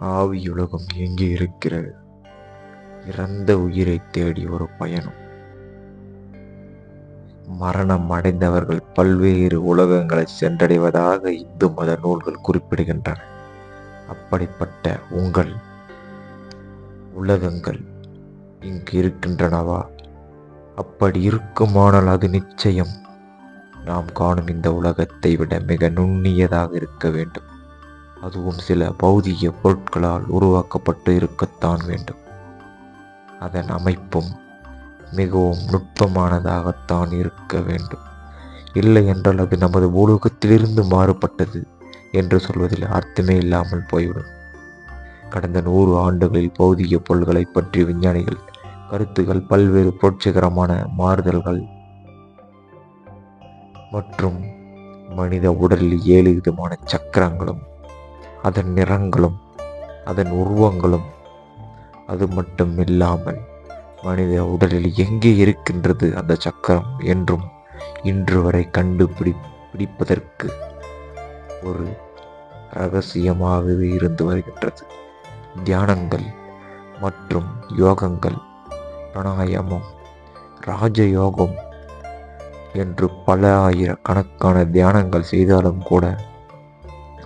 ஆவியுலகம் எங்கே இருக்கிறது? இறந்த உயிரை தேடி ஒரு பயணம். மரணம் அடைந்தவர்கள் பல்வேறு உலகங்களை சென்றடைவதாக இந்து மத நூல்கள் குறிப்பிடுகின்றன. அப்படிப்பட்ட உங்கள் உலகங்கள் இங்கு இருக்கின்றனவா? அப்படி இருக்குமானால் அது நிச்சயம். நாம் காணும் இந்த உலகத்தை விட மிக நுண்ணியதாக இருக்க வேண்டும். அதுவும் சில பௌதிக பொருட்களால் உருவாக்கப்பட்டு இருக்கத்தான் வேண்டும். அதன் அமைப்பும் மிகவும் நுட்பமானதாகத்தான் இருக்க வேண்டும். இல்லை என்றால் அது நமது ஊடகத்திலிருந்து மாறுபட்டது என்று சொல்வதில் அர்த்தமே இல்லாமல் போய்விடும். கடந்த நூறு ஆண்டுகளில் பௌதிக பொருள்களை பற்றி விஞ்ஞானிகள் கருத்துகள் பல்வேறு புரட்சிகரமான மாறுதல்கள் மற்றும் மனித உடலில் ஏழு விதமான சக்கரங்களும் அதன் நிறங்களும் அதன் உருவங்களும் அது மட்டும் இல்லாமல் மனித உடலில் எங்கே இருக்கின்றது அந்த சக்கரம் என்றும் இன்று வரை கண்டுபிடி பிடிப்பதற்கு ஒரு ரகசியமாகவே இருந்து வருகின்றது. தியானங்கள் மற்றும் யோகங்கள் பிராணாயாமம் ராஜயோகம் என்று பல ஆயிரக்கணக்கான தியானங்கள் செய்தாலும் கூட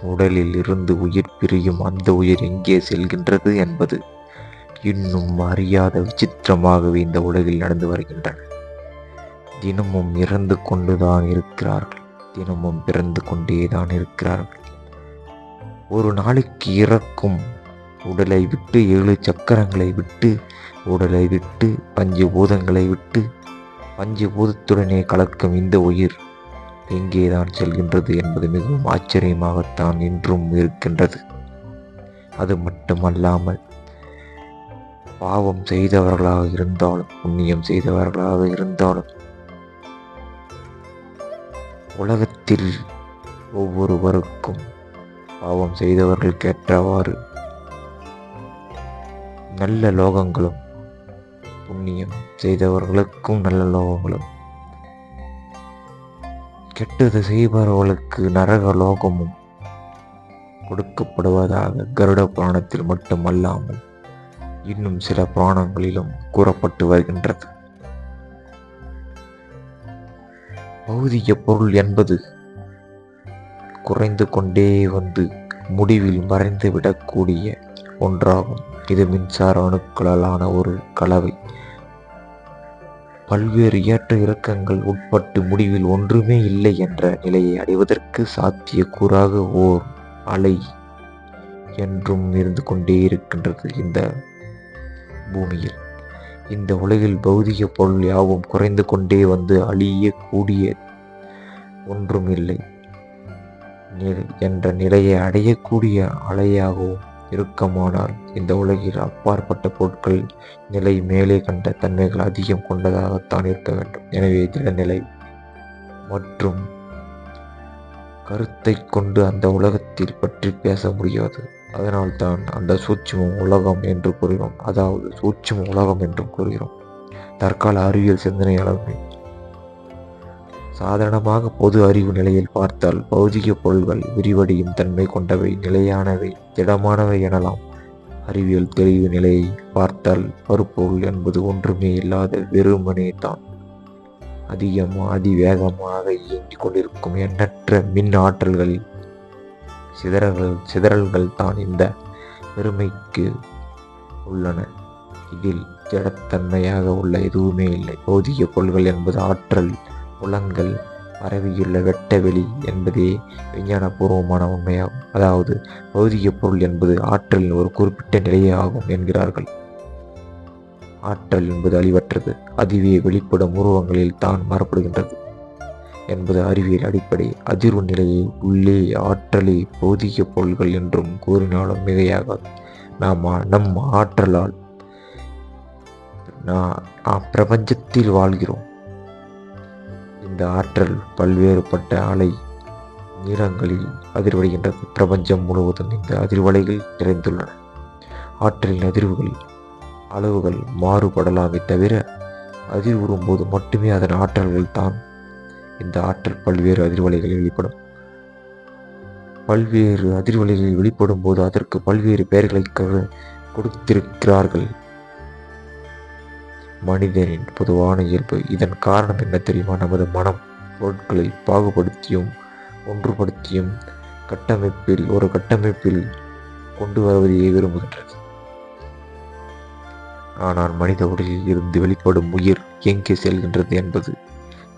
உடலில் இருந்து உயிர் பிரியும் அந்த உயிர் எங்கே செல்கின்றது என்பது இன்னும் அறியாத விசித்திரமாகவே இந்த உலகில் நடந்து வருகின்றன. தினமும் இறந்து கொண்டுதான் இருக்கிறார்கள். தினமும் பிறந்து கொண்டேதான் இருக்கிறார்கள். ஒரு நாளைக்கு இறக்கும் உடலை விட்டு ஏழு சக்கரங்களை விட்டு உடலை விட்டு பஞ்சபூதங்களை விட்டு பஞ்சபூதத்துடனே கலக்கும் இந்த உயிர் எங்கேதான் செல்கின்றது என்பது மிகவும் ஆச்சரியமாகத்தான் இன்றும் இருக்கின்றது. அது மட்டுமல்லாமல் பாவம் செய்தவர்களாக இருந்தாலும் புண்ணியம் செய்தவர்களாக இருந்தாலும் உலகத்தில் ஒவ்வொருவருக்கும் பாவம் செய்தவர்கள் கேட்டவாறு நல்ல லோகங்களும் புண்ணியம் செய்தவர்களுக்கும் நல்ல லோகங்களும் கெட்டது செய்பவர்களுக்கு நரக லோகமும் கொடுக்கப்படுவதாக கருட புராணத்தில் மட்டுமல்லாமல் இன்னும் சில புராணங்களிலும் கூறப்பட்டு வருகின்றது. பௌதிக பொருள் என்பது குறைந்து கொண்டே வந்து முடிவில் மறைந்து விடக்கூடிய ஒன்றாகும். இது மின்சார அணுக்களாலான ஒரு கலவை. பல்வேறு ஏற்ற இறக்கங்கள் உட்பட்டு முடிவில் ஒன்றுமே இல்லை என்ற நிலையை அடைவதற்கு சாத்தியக்கூறாக ஓர் அலை என்றும் இருந்து கொண்டே இருக்கின்றது இந்த பூமியில். இந்த உலகில் பௌதிக பொருள் யாவும் குறைந்து கொண்டே வந்து அழியக்கூடிய ஒன்றும் இல்லை. என்ற நிலையை அடையக்கூடிய அலையாகவும் இருக்குமானால் இந்த உலகில் அப்பாற்பட்ட பொருட்கள் நிலை மேலே கண்ட தன்மைகள் அதிகம் கொண்டதாகத்தான் இருக்க வேண்டும். எனவே திடநிலை மற்றும் கருத்தை கொண்டு அந்த உலகத்தில் பற்றி பேச முடியாது. அதனால்தான் அந்த சூட்சும உலகம் என்று கூறுகிறோம். அதாவது சூட்சம உலகம் என்றும் கூறுகிறோம். தற்கால அறிவியல் சிந்தனையாளர்கள் சாதாரணமாக பொது அறிவு நிலையில் பார்த்தால் பௌதிக பொருள்கள் விரிவடையும் தன்மை கொண்டவை நிலையானவை திடமானவை எனலாம். அறிவியல் தெளிவு நிலையை பார்த்தால் பருப்பொருள் என்பது ஒன்றுமே இல்லாத வெறுமனே தான். அதிகமாக அதிவேகமாக இயங்கிக் கொண்டிருக்கும் எண்ணற்ற மின் ஆற்றல்கள் சிதறல்கள் சிதறல்கள் தான் இந்த பெருமைக்கு உள்ளன. இதில் ஜடத்தன்மையாக உள்ள எதுவுமே இல்லை. பௌதிக பொருள்கள் என்பது ஆற்றல் புலன்கள் பரவியுள்ள வெட்டவெளி என்பதே விஞ்ஞானபூர்வமான உண்மையாகும். அதாவது பௌதிக பொருள் என்பது ஆற்றலின் ஒரு குறிப்பிட்ட நிலையே ஆகும் என்கிறார்கள். ஆற்றல் என்பது அழிவற்றது. அதுவே வெளிப்படும் உருவங்களில் தான் மாறப்படுகின்றது என்பது அறிவியல் அடிப்படை. அதிர்வு நிலையை உள்ளே ஆற்றலை பௌதிக பொருள்கள் என்றும் கூறினாலும் மிகையாகாது. நாம் நம் ஆற்றலால் நாம் பிரபஞ்சத்தில் வாழ்கிறோம். இந்த ஆற்றல் பல்வேறுபட்ட அலை நிறங்களில் அதிர்வடைகின்றது பிரபஞ்சம் முழுவதும் இந்த அதிர்வலைகள் நிறைந்துள்ளன. ஆற்றலின் அதிர்வுகள் அளவுகள் மாறுபடலாமே தவிர அதிர்வுறும் போது மட்டுமே அதன் ஆற்றல்கள் தான் இந்த ஆற்றல் பல்வேறு அதிர்வலைகளில் வெளிப்படும். பல்வேறு அதிர்வலைகள் வெளிப்படும் போது அதற்கு பல்வேறு பெயர்களை க- கொடுத்திருக்கிறார்கள். மனிதனின் பொதுவான இயல்பு. இதன் காரணம் என்ன தெரியுமா? நமது மனம் பொருட்களை பாகுபடுத்தியும் ஒன்றுபடுத்தியும் கட்டமைப்பில் ஒரு கட்டமைப்பில் கொண்டு வருவதையே விரும்புகின்றது. ஆனால் மனித உடலில் இருந்து வெளிப்படும் உயிர் எங்கே செல்கின்றது என்பது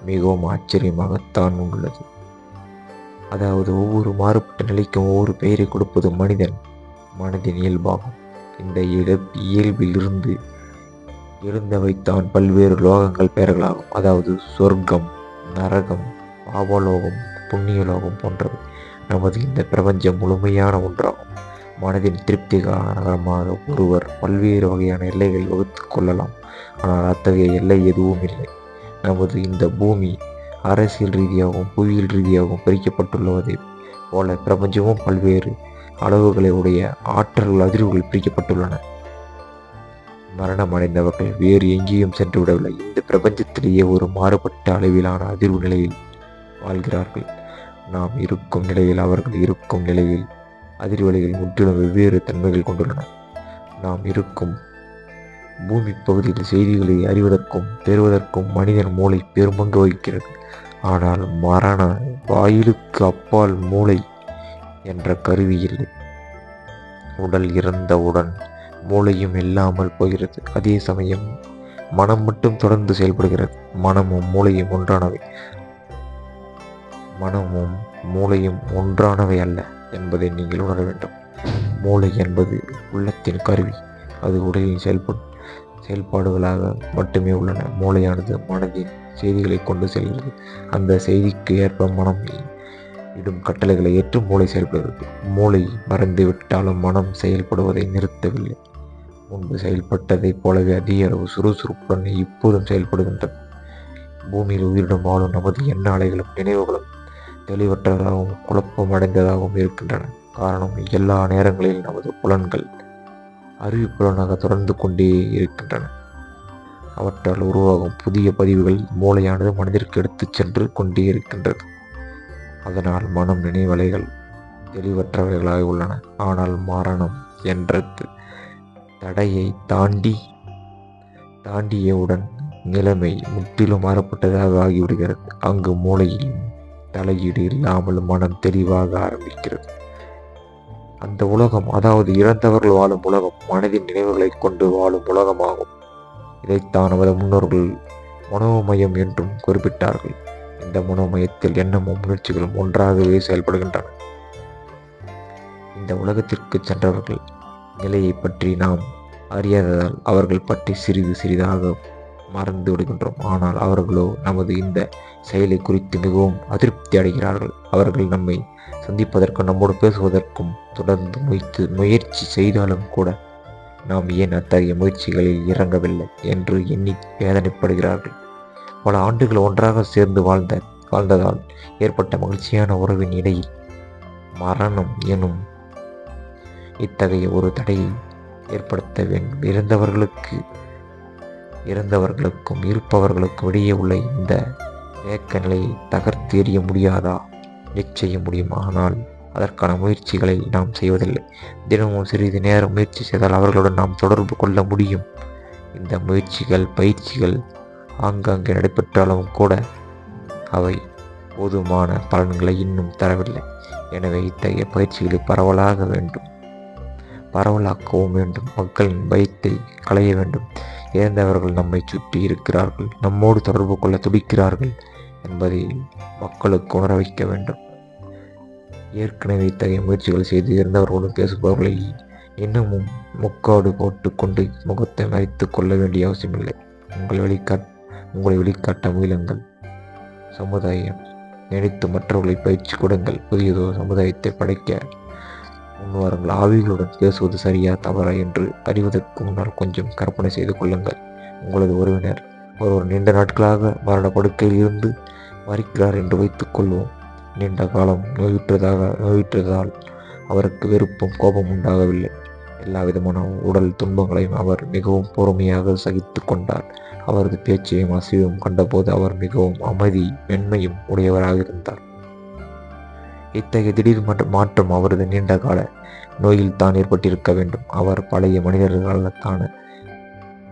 மிகவும் ஆச்சரியமாகத்தான் உள்ளது. அதாவது ஒவ்வொரு மாறுபட்ட நிலைக்கும் ஒவ்வொரு பெயரை கொடுப்பது மனிதன் மனதின் இயல்பாகும். இந்த இயல்பிலிருந்து இயல்பில் இருந்து இருந்தவைத்தான் பல்வேறு லோகங்கள் பெயர்களாகும். அதாவது சொர்க்கம் நரகம் பாவலோகம் புண்ணியலோகம் போன்றவை நமது இந்த பிரபஞ்சம் முழுமையான ஒன்றாகும். மனதின் திருப்திகரமாக ஒருவர் பல்வேறு வகையான எல்லைகள் வகுத்து கொள்ளலாம். ஆனால் அத்தகைய எல்லை எதுவும் இல்லை. நமது இந்த பூமி அரசியல் ரீதியாகவும் புவியியல் ரீதியாகவும் பிரிக்கப்பட்டுள்ளதை போல பிரபஞ்சமும் பல்வேறு அளவுகளை உடைய ஆற்றல் அதிர்வுகள் பிரிக்கப்பட்டுள்ளன. மரணம் அடைந்தவர்கள் வேறு எங்கேயும் சென்று விடவில்லை இந்த பிரபஞ்சத்திலேயே ஒரு மாறுபட்ட அளவிலான அதிர்வு நிலையில் வாழ்கிறார்கள். நாம் இருக்கும் நிலையில் அவர்கள் இருக்கும் நிலையில் அதிர்வலைகள் முற்றிலும் வெவ்வேறு தன்மைகள் கொண்டுள்ளன. நாம் இருக்கும் பூமி பகுதியில் செய்திகளை அறிவதற்கும் பெறுவதற்கும் மனிதன் மூளை பெரும்பங்கு வகிக்கிறது. ஆனால் மரண வாயிலுக்கு அப்பால் மூளை என்ற கருவி இல்லை. உடல் இறந்தவுடன் மூளையும் இல்லாமல் போகிறது. அதே சமயம் மனம் மட்டும் தொடர்ந்து செயல்படுகிறது. மனமும் மூளையும் ஒன்றானவை. மனமும் மூளையும் ஒன்றானவை அல்ல என்பதை நீங்கள் உணர வேண்டும். மூளை என்பது உள்ளத்தின் கருவி. அது உடலின் செயல்படும் செயல்பாடுகளாக மட்டுமே உள்ளன. மூளையானது மனதின் செய்திகளை கொண்டு செல்கிறது. அந்த செய்திக்கு ஏற்ப மனம் இடும் கட்டளைகளை ஏற்று மூளை செயல்படுகிறது. மூளை மறந்து விட்டாலும் மனம் செயல்படுவதை நிறுத்தவில்லை. முன்பு செயல்பட்டதைப் போலவே அதிக அளவு சுறுசுறுப்புடன் இப்போதும் செயல்படுகின்றது பூமியில் உயிரிடம் வாழும் நமது எண்ண அலைகளும் நினைவுகளும் தெளிவற்றதாகவும் குழப்பமடைந்ததாகவும் இருக்கின்றன. காரணம் எல்லா நேரங்களிலும் நமது புலன்கள் அறிவிப்புலனாக தொடர்ந்து கொண்டே இருக்கின்றன. அவற்றால் உருவாகும் புதிய பதிவுகள் மூளையானது மனதிற்கு எடுத்துச் சென்று கொண்டே இருக்கின்றது. அதனால் மனம் நினைவலைகள் தெளிவற்றவைகளாக உள்ளன. ஆனால் மரணம் என்றது தடையை தாண்டி தாண்டியவுடன் நிலைமை முற்றிலும் மாறப்பட்டதாக ஆகிவிடுகிறது. அங்கு மூளையில் தலையீடு இல்லாமல் மனம் தெளிவாக ஆரம்பிக்கிறது. அந்த உலகம் அதாவது இறந்தவர்கள் வாழும் உலகம் மனதின் நினைவுகளை கொண்டு வாழும் உலகமாகும். இதைத்தான் நமது முன்னோர்கள் மனோமயம் என்றும் குறிப்பிட்டார்கள். இந்த மனோமயத்தில் எண்ணமும் உணர்ச்சிகளும் ஒன்றாகவே செயல்படுகின்றன. இந்த உலகத்திற்கு சென்றவர்கள் நிலையை பற்றி நாம் அறியாததால் அவர்கள் பற்றி சிறிது சிறிதாக மறந்து விடுகின்றோம். ஆனால் அவர்களோ நமது இந்த செயலை குறித்து மிகவும் அதிருப்தி அடைகிறார்கள். அவர்கள் நம்மை சந்திப்பதற்கும் நம்மோடு பேசுவதற்கும் தொடர்ந்து முயற்சி முயற்சி செய்தாலும் கூட நாம் ஏன் அத்தகைய முயற்சிகளில் இறங்கவில்லை என்று எண்ணி வேதனைப்படுகிறார்கள். பல ஆண்டுகள் ஒன்றாக சேர்ந்து வாழ்ந்த வாழ்ந்ததால் ஏற்பட்ட மகிழ்ச்சியான உறவின் இடையில் மரணம் எனும் இத்தகைய ஒரு தடையை ஏற்படுத்த வேண்டும் இறந்தவர்களுக்கு இறந்தவர்களுக்கும் இருப்பவர்களுக்கும் இடையே உள்ள இந்த ஏக்க நிலையை தகர்த்து எறிய முடியாதா? நிச்சயம் முடியும். ஆனால் அதற்கான முயற்சிகளை நாம் செய்வதில்லை. தினமும் சிறிது நேரம் முயற்சி செய்தால் அவர்களுடன் நாம் தொடர்பு கொள்ள முடியும். இந்த முயற்சிகள் பயிற்சிகள் ஆங்காங்கே நடைபெற்றாலும் கூட அவை போதுமான பலன்களை இன்னும் தரவில்லை. எனவே இத்தகைய பயிற்சிகளை பரவலாக வேண்டும். பரவலாக்கவும் வேண்டும். மக்களின் பயத்தை களைய வேண்டும். இறந்தவர்கள் நம்மை சுற்றி இருக்கிறார்கள். நம்மோடு தொடர்பு கொள்ள துடிக்கிறார்கள் என்பதை மக்களுக்கு உணர வைக்க வேண்டும். ஏற்கனவே இத்தகைய முயற்சிகள் செய்து இறந்தவர்களுடன் பேசுபவர்களை இன்னமும் முக்காடு போட்டுக்கொண்டு முகத்தை மறைத்து கொள்ள வேண்டிய அவசியமில்லை. உங்கள் வெளிக்காட் உங்களை வெளிக்காட்ட முயலுங்கள். சமுதாயம் நினைத்து மற்றவர்களை பயிற்சி கொடுங்கள். புதியதோ சமுதாயத்தை படைக்க முன்வாருங்கள் ஆவிகளுடன் பேசுவது சரியா தவறா என்று அறிவதற்கு முன்னால் கொஞ்சம் கற்பனை செய்து கொள்ளுங்கள். உங்களது உறவினர் ஒருவர் நீண்ட நாட்களாக மரண படுக்கையில் இருந்து மறிக்கிறார் என்று வைத்துக் கொள்வோம். நீண்ட காலம் நோயுற்றதாக நோயுற்றதால் அவருக்கு வெறுப்பும் கோபம் உண்டாகவில்லை. எல்லா விதமான உடல் துன்பங்களையும் அவர் மிகவும் பொறுமையாக சகித்து கொண்டார். அவரது பேச்சையும் அசைவையும் கண்டபோது அவர் மிகவும் அமைதி மென்மையும் உடையவராக இருந்தார். இத்தகைய திடீர் மாற்றம் அவரது நீண்ட கால நோயில் தான் ஏற்பட்டிருக்க வேண்டும். அவர் பழைய மனிதர்களுக்கான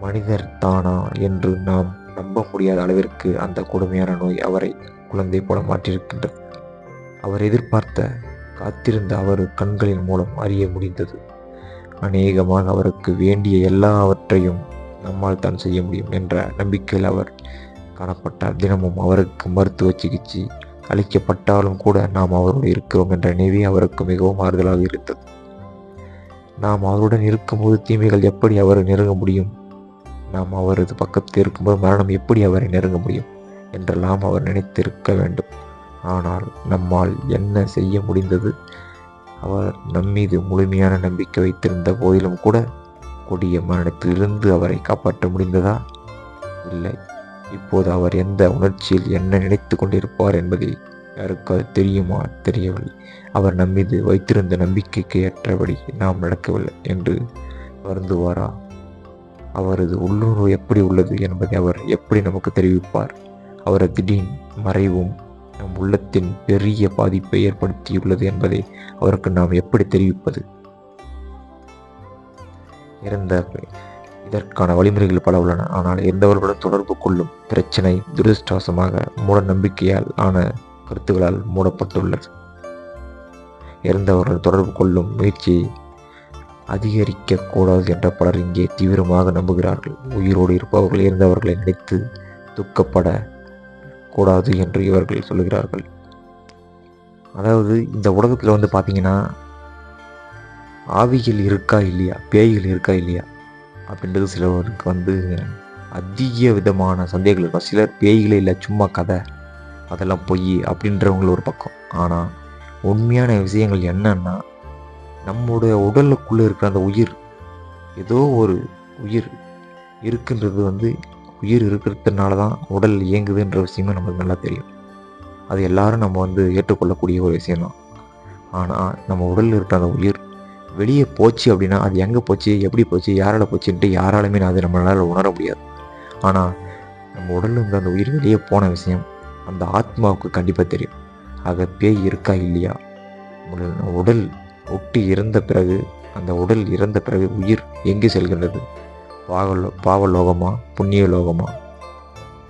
மனிதர் தானா என்று நாம் நம்ப முடியாத அளவிற்கு அந்த கொடுமையான நோய் அவரை குழந்தை போல மாற்றியிருக்கின்றது. அவர் எதிர்பார்த்த காத்திருந்த அவர் கண்களின் மூலம் அறிய முடிந்தது. அநேகமாக அவருக்கு வேண்டிய எல்லாவற்றையும் நம்மால் தான் செய்ய முடியும் என்ற நம்பிக்கையில் அவர் காணப்பட்டார். தினமும் அவருக்கு மருத்துவ சிகிச்சை அளிக்கப்பட்டாலும் கூட நாம் அவரோடு இருக்கிறோம் என்ற நினைவே அவருக்கு மிகவும் ஆறுதலாக இருந்தது. நாம் அவருடன் இருக்கும்போது தீமைகள் எப்படி அவரை நெருங்க முடியும்? நாம் அவரது பக்கத்தில் இருக்கும்போது மரணம் எப்படி அவரை நெருங்க முடியும்? என்றெல்லாம் அவர் நினைத்திருக்க வேண்டும். ஆனால் நம்மால் என்ன செய்ய முடிந்தது? அவர் நம்மீது முழுமையான நம்பிக்கை வைத்திருந்த போதிலும் கூட கொடிய மரணத்திலிருந்து அவரை காப்பாற்ற முடிந்ததா? இல்லை. இப்போது அவர் எந்த உணர்ச்சியில் என்ன நினைத்து கொண்டிருப்பார் என்பதை யாருக்காவது தெரியுமா? தெரியவில்லை. அவர் நம்மீது வைத்திருந்த நம்பிக்கைக்கு ஏற்றபடி நாம் நடக்கவில்லை என்று வருந்துவாரா? அவரது உள்ளுணர்வு எப்படி உள்ளது என்பதை அவர் எப்படி நமக்கு தெரிவிப்பார்? அவரது திடீர் மறைவும் நம் உள்ளத்தின் பெரிய பாதிப்பை ஏற்படுத்தியுள்ளது என்பதை அவருக்கு நாம் எப்படி தெரிவிப்பது? இறந்த இதற்கான வழிமுறைகள் பல உள்ளன. ஆனால் எந்தவர்களுடன் தொடர்பு கொள்ளும் பிரச்சனை துரதிருஷ்டவசமாக மூட நம்பிக்கையால் ஆன கருத்துகளால் மூடப்பட்டுள்ளது. இறந்தவர்கள் தொடர்பு கொள்ளும் முயற்சியை அதிகரிக்கக்கூடாது என்ற பலர் இங்கே தீவிரமாக நம்புகிறார்கள். உயிரோடு இருப்பவர்கள் இறந்தவர்களை நினைத்து துக்கப்பட கூடாது என்று இவர்கள் சொல்லுகிறார்கள். அதாவது இந்த உலகத்தில் வந்து பார்த்தீங்கன்னா ஆவிகள் இருக்கா இல்லையா? பேய்கள் இருக்கா இல்லையா? அப்படின்றது சிலருக்கு வந்து அதிக விதமான சந்தேகங்கள் இருக்கும். சிலர் பேய்களே இல்லை சும்மா கதை அதெல்லாம் பொய் அப்படின்றவங்கள ஒரு பக்கம். ஆனால் உண்மையான விஷயங்கள் என்னன்னா நம்முடைய உடலுக்குள்ளே இருக்கிற அந்த உயிர் ஏதோ ஒரு உயிர் இருக்குன்றது வந்து உயிர் இருக்கிறதுனால தான் உடல் இயங்குதுன்ற விஷயமே நமக்கு நல்லா தெரியும். அது எல்லாரும் நம்ம வந்து ஏற்றுக்கொள்ளக்கூடிய ஒரு விஷயம்தான். ஆனால் நம்ம உடலில் இருக்கிற அந்த உயிர் வெளியே போச்சு அப்படின்னா அது எங்கே போச்சு எப்படி போச்சு யாரால் போச்சுன்ட்டு யாராலுமே அது நம்மளால் உணர முடியாது. ஆனால் நம்ம உடலில் இருந்து அந்த உயிர் வெளியே போன விஷயம் அந்த ஆத்மாவுக்கு கண்டிப்பாக தெரியும். ஆக பேய் இருக்கா இல்லையா? உடல் உடல் ஒட்டி இறந்த பிறகு அந்த உடல் இறந்த பிறகு உயிர் எங்கே செல்கின்றது? பாவலோ பாவலோகமா புண்ணிய லோகமா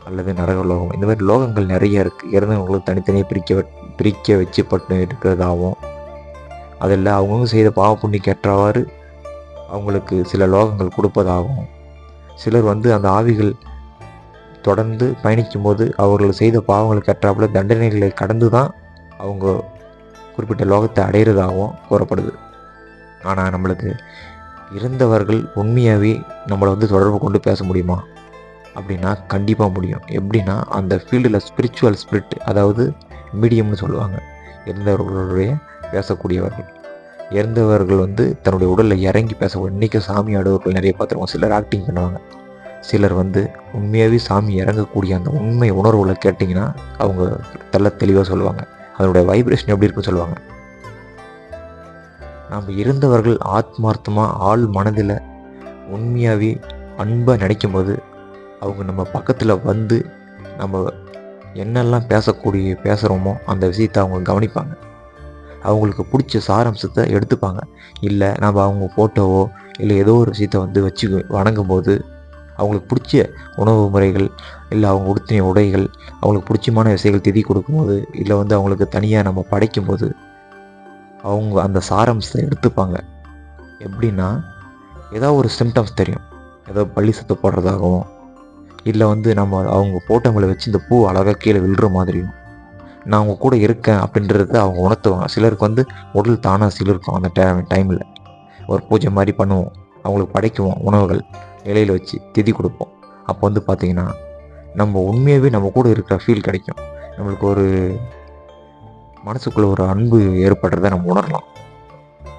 அல்லது நரக லோகம் இந்த மாதிரி லோகங்கள் நிறைய இருக்குது இறந்தவங்களுக்கு தனித்தனியாக பிரிக்க வ- பிரிக்க வச்சுப்பட்டு இருக்கிறதாகவும் அதில் அவங்கவுங்க செய்த பாவ புண்ணிக்கேற்றவாறு அவங்களுக்கு சில லோகங்கள் கொடுப்பதாகவும் சிலர் வந்து அந்த ஆவிகள் தொடர்ந்து பயணிக்கும்போது அவர்கள் செய்த பாவங்களுக்கு ஏற்றாப்புல தண்டனைகளை கடந்து தான் அவங்க குறிப்பிட்ட லோகத்தை அடையிறதாகவும் கூறப்படுது. ஆனால் நம்மளுக்கு இறந்தவர்கள் உண்மையாகவே நம்மளை வந்து தொடர்பு கொண்டு பேச முடியுமா? அப்படின்னா கண்டிப்பாக முடியும். எப்படின்னா அந்த ஃபீல்டில் ஸ்பிரிச்சுவல் ஸ்பிரிட் அதாவது மீடியம்னு சொல்லுவாங்க. இறந்தவர்களுடைய பேசக்கூடியவர்கள். இறந்தவர்கள் வந்து தன்னுடைய உடலில் இறங்கி பேசக்கூடிய இன்றைக்கும் சாமி ஆடுவர்கள் நிறைய பார்த்துருவோம் சிலர் ஆக்டிங் பண்ணுவாங்க. சிலர் வந்து உண்மையாகவே சாமி இறங்கக்கூடிய அந்த உண்மை உணர்வுகளை கேட்டிங்கன்னா அவங்க தள்ள தெளிவாக சொல்லுவாங்க. அதனுடைய வைப்ரேஷன் எப்படி இருக்குன்னு சொல்லுவாங்க. நாம் இருந்தவர்கள் ஆத்மார்த்தமாக ஆள் மனதில் உண்மையாகவே அன்பாக நினைக்கும் போது அவங்க நம்ம பக்கத்தில் வந்து நம்ம என்னெல்லாம் பேசக்கூடிய பேசுகிறோமோ அந்த விஷயத்தை அவங்க கவனிப்பாங்க. அவங்களுக்கு பிடிச்ச சாராம்சத்தை எடுத்துப்பாங்க. இல்லை நம்ம அவங்க ஃபோட்டோவோ இல்லை ஏதோ ஒரு விஷயத்தை வந்து வச்சு வணங்கும் போது அவங்களுக்கு பிடிச்ச உணவு முறைகள் இல்லை அவங்க உடுத்தின உடைகள் அவங்களுக்கு பிடிச்சமான விஷயங்கள் திதி கொடுக்கும்போது இல்லை வந்து அவங்களுக்கு தனியாக நம்ம படைக்கும்போது அவங்க அந்த சாரம்சத்தை எடுத்துப்பாங்க. எப்படின்னா ஏதோ ஒரு சிம்டம்ஸ் தெரியும். ஏதோ பள்ளி சத்து போடுறதாகவும் இல்லை வந்து நம்ம அவங்க ஃபோட்டோங்களை வச்சு இந்த பூ அழகாக கீழே விழுற மாதிரியும் நான் அவங்க கூட இருக்கேன் அப்படின்றத அவங்க உணர்த்துவாங்க. சிலருக்கு வந்து உடல் தானாக சிலிருக்கும் அந்த டைம் டைமில் ஒரு பூஜை மாதிரி பண்ணுவோம். அவங்களுக்கு படைக்குவோம் உணவுகள். இலையில் வச்சு திதி கொடுப்போம். அப்போ வந்து பார்த்தீங்கன்னா நம்ம உண்மையாகவே நம்ம கூட இருக்கிற ஃபீல் கிடைக்கும். நம்மளுக்கு ஒரு மனசுக்குள்ளே ஒரு அன்பு ஏற்படுறத நம்ம உணரலாம்.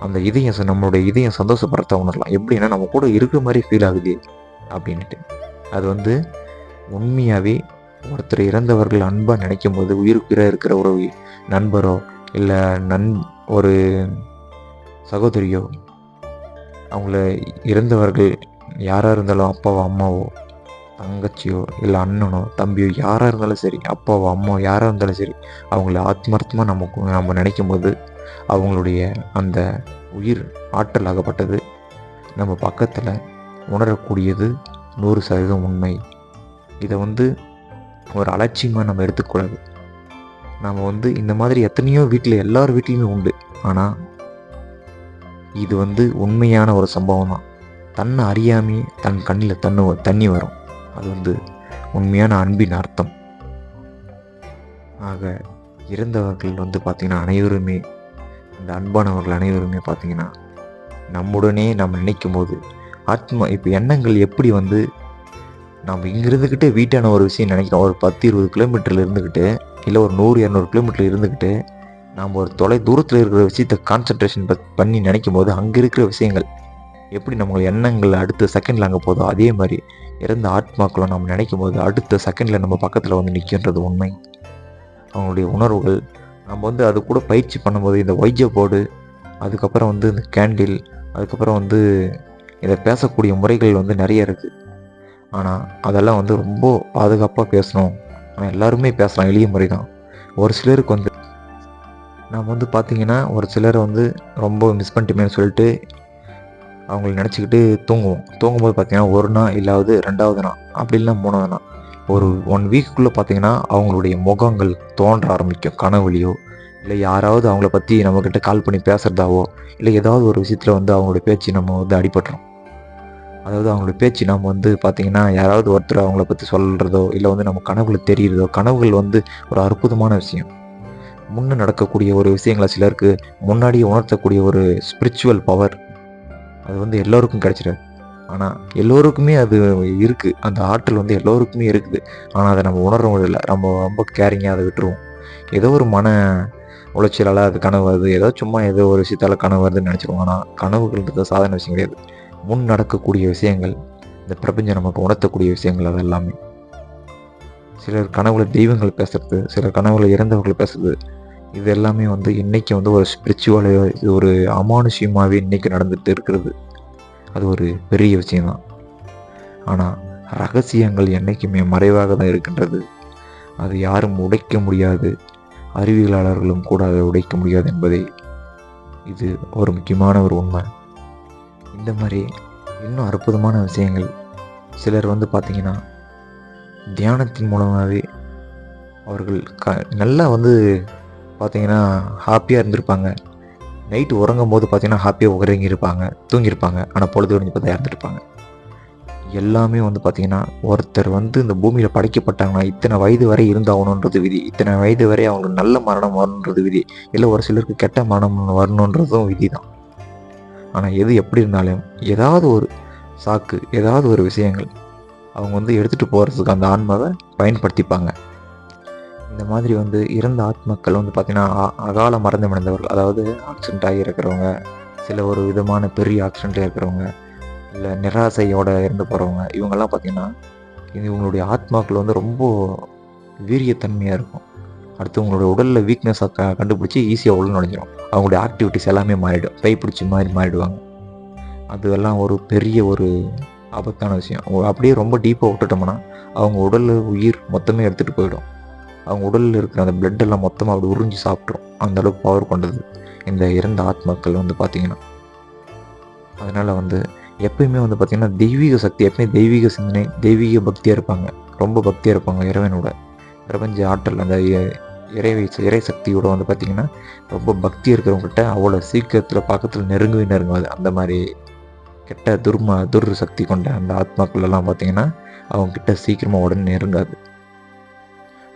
அந்த இதயம் ச- நம்மளுடைய இதயம் சந்தோஷப்படுறத உணரலாம். எப்படின்னா நம்ம கூட இருக்கிற மாதிரி ஃபீல் ஆகுது. அப்படின்ட்டு அது வந்து உண்மையாகவே ஒருத்தர் இறந்தவர்கள் அன்பாக நினைக்கும் போது உயிருக்குற இருக்கிற ஒரு நண்பரோ இல்லை நன் ஒரு சகோதரியோ அவங்கள இறந்தவர்கள் யாராக இருந்தாலும் அப்பாவோ அம்மாவோ தங்கச்சியோ இல்லை அண்ணனோ தம்பியோ யாராக இருந்தாலும் சரி அப்பாவோ அம்மாவோ யாராக இருந்தாலும் சரி அவங்கள ஆத்மார்த்தமாக நமக்கு நம்ம நினைக்கும் போது அவங்களுடைய அந்த உயிர் ஆற்றல் ஆகப்பட்டது நம்ம பக்கத்தில் உணரக்கூடியது நூறு சதவீதம் உண்மை. இதை வந்து ஒரு அலட்சியமாக நம்ம எடுத்துக்கூடாது நம்ம வந்து இந்த மாதிரி எத்தனையோ வீட்டில் எல்லார் வீட்லேயுமே உண்டு. ஆனால் இது வந்து உண்மையான ஒரு சம்பவம் தான் தன்னை அறியாமையே தன் கண்ணில் தண்ணு தண்ணி வரும். அது வந்து உண்மையான அன்பின் அர்த்தம். ஆக இறந்தவர்கள் வந்து பார்த்திங்கன்னா அனைவருமே இந்த அன்பானவர்கள் அனைவருமே பார்த்திங்கன்னா நம்முடனே நம்ம நினைக்கும் போது ஆத்மா இப்போ எண்ணங்கள் எப்படி வந்து நம்ம இங்கே இருந்துக்கிட்டே வீட்டான ஒரு விஷயம் நினைக்கிறோம். ஒரு பத்து இருபது கிலோமீட்டரில் இருந்துக்கிட்டு இல்லை ஒரு நூறு இரநூறு கிலோமீட்டர் இருந்துக்கிட்டு நாம் ஒரு தொலை தூரத்தில் இருக்கிற விஷயத்தை கான்சன்ட்ரேஷன் பண்ணி நினைக்கும் போது அங்கே இருக்கிற விஷயங்கள் எப்படி நம்ம எண்ணங்கள் அடுத்த செகண்டில் அங்கே போதோ அதே மாதிரி இறந்த ஆத்மாக்களும் நம்ம நினைக்கும் போது அடுத்த செகண்டில் நம்ம பக்கத்தில் வந்து நிற்கின்றது உண்மை. அவங்களுடைய உணர்வுகள் நம்ம வந்து அது கூட பயிற்சி பண்ணும்போது இந்த வைஜ போர்டு அதுக்கப்புறம் வந்து இந்த கேண்டில் அதுக்கப்புறம் வந்து இதை பேசக்கூடிய முறைகள் வந்து நிறைய இருக்குது ஆனால் அதெல்லாம் வந்து ரொம்ப பாதுகாப்பாக பேசணும். ஆனால் எல்லாருமே பேசலாம் எளிய முறை தான் ஒரு சிலருக்கு வந்து நாம் வந்து பார்த்திங்கன்னா ஒரு சிலர் வந்து ரொம்ப மிஸ் பண்ணிட்டுமேனு சொல்லிட்டு அவங்கள நினச்சிக்கிட்டு தூங்குவோம். தூங்கும்போது பார்த்திங்கன்னா ஒரு நாள் இல்லாவது ரெண்டாவது நாள் அப்படி இல்லை மூணாவது நாள். ஒரு ஒன் வீக்குள்ளே பார்த்திங்கன்னா அவங்களுடைய முகங்கள் தோன்ற ஆரம்பிக்கும். கனவுலையோ இல்லை யாராவது அவங்கள பற்றி நம்மக்கிட்ட கால் பண்ணி பேசுகிறதாவோ இல்லை ஏதாவது ஒரு விஷயத்தில் வந்து அவங்களுடைய பேச்சு நம்ம வந்து அடிபட்டுரும். அதாவது அவங்களோட பேச்சு நம்ம வந்து பார்த்திங்கன்னா யாராவது ஒருத்தர் அவங்கள பற்றி சொல்கிறதோ இல்லை வந்து நம்ம கனவுகள் தெரிகிறதோ கனவுகள் வந்து ஒரு அற்புதமான விஷயம். முன்னே நடக்கக்கூடிய ஒரு விஷயங்களை சிலருக்கு முன்னாடியே உணர்த்தக்கூடிய ஒரு ஸ்பிரிச்சுவல் பவர் அது வந்து எல்லோருக்கும் கிடைச்சிடாது. ஆனால் எல்லோருக்குமே அது இருக்குது அந்த ஆற்றல் வந்து எல்லோருக்குமே இருக்குது. ஆனால் அதை நம்ம உணர இல்லை நம்ம ரொம்ப கேரிங்காக அதை விட்டுருவோம். ஏதோ ஒரு மன உளைச்சலால் அது கனவு வருது ஏதோ சும்மா ஏதோ ஒரு விஷயத்தால் கனவு வருதுன்னு நினச்சிருவோம். ஆனால் கனவுகள்ன்றது சாதாரண விஷயம் கிடையாது. முன் நடக்கக்கூடிய விஷயங்கள் இந்த பிரபஞ்சம் நமக்கு உணர்த்தக்கூடிய விஷயங்கள் அது எல்லாமே சிலர் கனவுல தெய்வங்கள் பேசுறது சிலர் கனவுல இறந்தவர்கள் பேசுறது இது எல்லாமே வந்து இன்னைக்கு வந்து ஒரு ஸ்பிரிச்சுவல் இது ஒரு அமானுஷ்யமாகவே இன்னைக்கு நடந்துட்டு இருக்கிறது. அது ஒரு பெரிய விஷயம்தான். ஆனால் ரகசியங்கள் என்றைக்குமே மறைவாக தான் இருக்கின்றது. அது யாரும் உடைக்க முடியாது. அறிவியலாளர்களும் கூட அதை உடைக்க முடியாது என்பதை. இது ஒரு முக்கியமான ஒரு உண்மை. இந்த மாதிரி இன்னும் அற்புதமான விஷயங்கள். சிலர் வந்து பார்த்திங்கன்னா தியானத்தின் மூலமாகவே அவர்கள் க நல்லா வந்து பார்த்தீங்கன்னா ஹாப்பியாக இருந்திருப்பாங்க. நைட்டு உறங்கும் போது பார்த்திங்கன்னா ஹாப்பியாக உறங்கியிருப்பாங்க தூங்கியிருப்பாங்க. ஆனால் பொழுது வந்து பார்த்தா இறந்துருப்பாங்க. எல்லாமே வந்து பார்த்திங்கன்னா ஒருத்தர் வந்து இந்த பூமியில் படைக்கப்பட்டாங்கன்னா இத்தனை வயது வரை இருந்தாகணுன்றது விதி. இத்தனை வயது வரை அவங்களுக்கு நல்ல மரணம் வரணுன்றது விதி. இல்லை ஒரு சிலருக்கு கெட்ட மரணம் வரணுன்றதும் விதி தான் ஆனால் எது எப்படி இருந்தாலும் ஏதாவது ஒரு சாக்கு ஏதாவது ஒரு விஷயங்கள் அவங்க வந்து எடுத்துகிட்டு போகிறதுக்கு அந்த ஆன்மாவை பயன்படுத்திப்பாங்க. இந்த மாதிரி வந்து இறந்த ஆத்மாக்கள் வந்து பார்த்திங்கன்னா அகால மறந்து மணந்தவர்கள் அதாவது ஆக்சிடென்ட் ஆகி இருக்கிறவங்க சில ஒரு விதமான பெரிய ஆக்சிடென்ட் இருக்கிறவங்க இல்லை நிராசையோட இறந்து போகிறவங்க இவங்கெல்லாம் பார்த்திங்கன்னா இது இவங்களுடைய ஆத்மாக்கள் வந்து ரொம்ப வீரியத்தன்மையாக இருக்கும். அடுத்து உங்களோட உடலில் வீக்னஸாக க கண்டுபிடிச்சி ஈஸியாக உள்ள நுழைஞ்சிடும் அவங்களுடைய ஆக்டிவிட்டிஸ் எல்லாமே மாறிடும். பை பிடிச்சி மாதிரி மாறிடுவாங்க. அதெல்லாம் ஒரு பெரிய ஒரு ஆபத்தான விஷயம். அப்படியே ரொம்ப டீப்பாக விட்டுட்டோம்னா அவங்க உடல் உயிர் மொத்தமே எடுத்துகிட்டு போயிடும். அவங்க உடலில் இருக்கிற அந்த பிளட்டெல்லாம் மொத்தமாக அப்படி உறிஞ்சி சாப்பிட்ரும் அந்த அளவுக்கு பவர் கொண்டது இந்த இறந்த ஆத்மாக்கள் வந்து பார்த்திங்கன்னா அதனால் வந்து எப்பயுமே வந்து பார்த்திங்கன்னா தெய்வீக சக்தி எப்பயுமே தெய்வீக சிந்தனை தெய்வீக பக்தியாக இருப்பாங்க. ரொம்ப பக்தியாக இருப்பாங்க இறைவனோட. பிரபஞ்ச ஆற்றல் அந்த இறைவை இறை சக்தியோட வந்து பார்த்திங்கன்னா ரொம்ப பக்தி இருக்கிறவங்கள்ட்ட அவ்வளோ சீக்கிரத்தில் பக்கத்தில் நெருங்கவே நெருங்காது அந்த மாதிரி கெட்ட துர்ம துர் சக்தி கொண்ட அந்த ஆத்மாக்கள்லாம் பார்த்திங்கன்னா அவங்கக்கிட்ட சீக்கிரமாக உடனே நெருங்காது.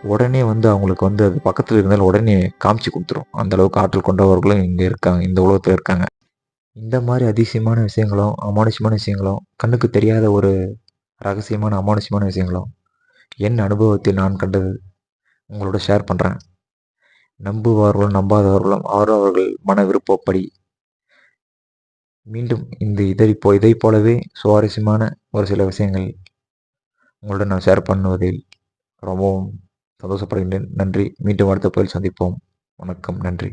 உடனே வந்து அவங்களுக்கு வந்து அது பக்கத்தில் இருந்தாலும் உடனே காமிச்சு கொடுத்துரும். அந்த அளவுக்கு ஆற்றல் கொண்டவர்களும் இங்கே இருக்காங்க இந்த உலகத்தில் இருக்காங்க. இந்த மாதிரி அதிசயமான விஷயங்களும் அமானுஷமான விஷயங்களும் கண்ணுக்கு தெரியாத ஒரு ரகசியமான அமானுஷமான விஷயங்களும் என் அனுபவத்தில் நான் கண்டது உங்களோட ஷேர் பண்ணுறேன் நம்புவார்களும் நம்பாதவர்களும் அவர்கள் மன விருப்பப்படி மீண்டும் இந்த இதை போ இதை போலவே சுவாரஸ்யமான ஒரு சில விஷயங்கள் உங்களோட நான் ஷேர் பண்ணுவதில் ரொம்பவும் சந்தோஷப்படுகின்றேன். நன்றி. மீண்டும் அடுத்த போயில் சந்திப்போம். வணக்கம். நன்றி.